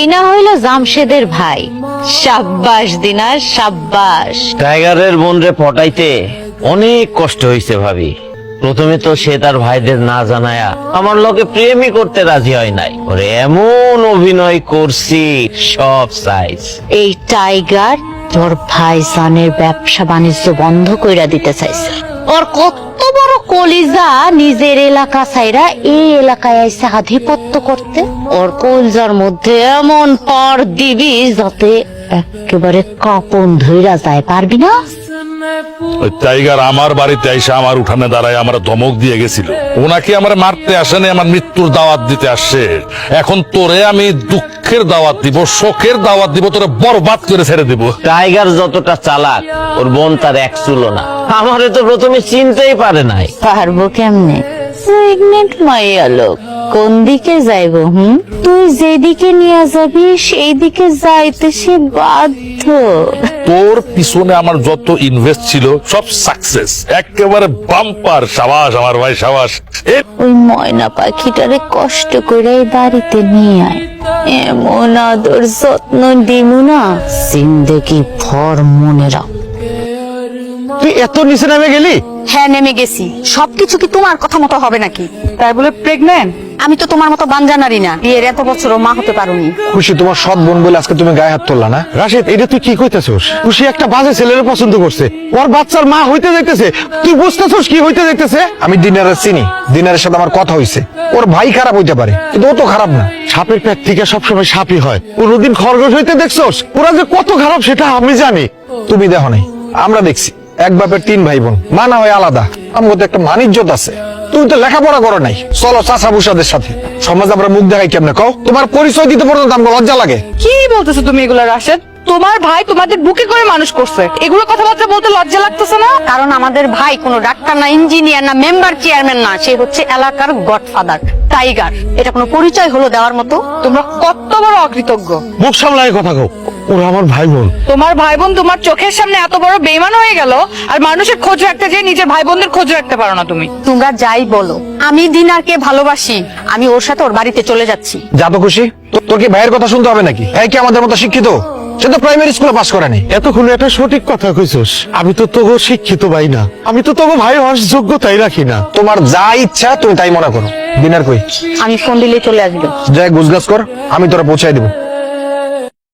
এই না হইল জামশেদের ভাই। সাব্বাস দিনার সাব্বাস। টাইগারের বোন রে পটাইতে অনেক কষ্ট হয়েছে ভাবি। প্রথমে তো সে তার ভাইদের না জানায়া আমার লোকে প্রেমই করতে রাজি হয় নাই। ওরে এমন অভিনয় করছি সব সাইজ। এই টাইগার তোর ভাইজানের ব্যবসা বাণিজ্য বন্ধ কইরা দিতে চাইছে। ওর কত বড় কলিজা নিজের এলাকা ছাইরা এই এলাকায় আইসে আধিপত্য করতে। ওর কলজার মধ্যে এমন পর দিবি যাতে একেবারে কাপন ধইরা যায়, পারবি না? টাইগার আমার বাড়িতে এসে আমার উঠানে দাঁড়ায় আমার ধমক দিয়ে গেছিল। ওনাকে আমার মারতে আসেনি, আমার মৃত্যুর দাওয়াত দিতে আসছে এখন তোরে আমি দুঃখের দাওয়াত দিব শোকের দাওয়াত দিব তোরে বরবাদ করে ছেড়ে দিব। টাইগার যতটা চালাক ওর বোন তার এক চুলো না। আমারে তো প্রথমে চিনতেই পারে নাই। পারব কেমনে? প্রেগনেন্ট মাইয়া লোক। কোন দিকে যাইবো হুম? তুই যেদিকে নিয়ে যাবি সেই দিকে যাইতে সে বাধ্য। তোর পিছনে আমার যত ইনভেস্ট ছিল সব সাকসেস একেবারে বাম্পার সাবাস আমার ভাই সাবাস। ওই ময়না পাখিটারে কষ্ট করে বাড়িতে নিয়ে আয়। এমন আদর যত্ন দিমু না। জিন্দেগি ভর মনে রাখ। তুই এত নিচে নেমে গেলি? হ্যাঁ নেমে গেছি। সবকিছু কি তোমার কথা মতো হবে নাকি? তাই বলে প্রেগনেন্ট আমি তো তোমার মতো বানজানারি না। বিয়ের এত বছরও মা হতে পারোনি। খুশি তোমার সৎ বোন বলে আজকে তুমি গায়ে হাত তুললা না? রাশিদ এটা তুই কি কইতেছস? খুশি একটা বাজে ছেলের পছন্দ করছে। ওর বাচ্চার মা হইতে যাইতেছে। তুই বুঝতেছস কি হইতে যাইতেছে? আমি দিনারের চিনি। দিনারের সাথে আমার কথা হইছে। ওর ভাই খারাপ হইতে পারে কিন্তু ও তো খারাপ না। সাপের পেট থেকে সবসময় সাপই হয়। কোনোদিন খরগোশ হইতে দেখছোস? ওরা যে কত খারাপ সেটা আমি জানি। তুমি দেখো নাই, আমরা দেখছি। এক বাপের তিন ভাই বোন মানা হয় আলাদা। আমার তো একটা মানিজ্যত আছে। তুমি তো লেখাপড়া করো নাই। চলো চাষা বুসাদের সাথে। সমাজ আমরা মুখ দেখাই কেমনে কও? তোমার পরিচয় দিতে পর্যন্ত আমার লজ্জা লাগে। কি বলতেছো তুমি এগুলা, রাশেদ? তোমার ভাই তোমাদের বুকে করে মানুষ করছে। এগুলো কথাবার্তা বলতে লজ্জা লাগতেছে না? কারণ আমাদের ভাই কোনো ডাক্তার না ইঞ্জিনিয়ার না মেম্বার চেয়ারম্যান না সে হচ্ছে এলাকার গডফাদার টাইগার। এটা কোনো পরিচয় হলো দেওয়ার মতো? তোমরা কত বড় অকৃতজ্ঞ। মুখ সামলায় কথা কও। ওরা আমার ভাই বোন তোমার ভাই বোন তোমার চোখের সামনে এত বড় বেইমান হয়ে গেল আর মানুষের খোঁজ রাখতে যে নিজের ভাই বোনদের খোঁজ রাখতে পারো না তুমি। তোমরা যাই বলো আমি দিনারকে ভালোবাসি আমি ওর সাথে ওর বাড়িতে চলে যাচ্ছি। যা তো খুশি। তো- তোর কি ভাইয়ের কথা শুনতে হবে নাকি? হ্যাঁ কি আমাদের মতো শিক্ষিত? সে তো প্রাইমারি স্কুলে পাস করেনি। এতক্ষণ একটা সঠিক কথা কইছস। আমি তো তোগো শিক্ষিত ভাই না। আমি তো তোগো ভাই হওয়ার যোগ্যতাই রাখি না। তোমার যা ইচ্ছা তুমি তাই মনে করো। দিনার কই? আমি ফোন দিলে চলে আসবে। যাই গুজগাছ কর আমি তোরা পৌঁছাই দেবো।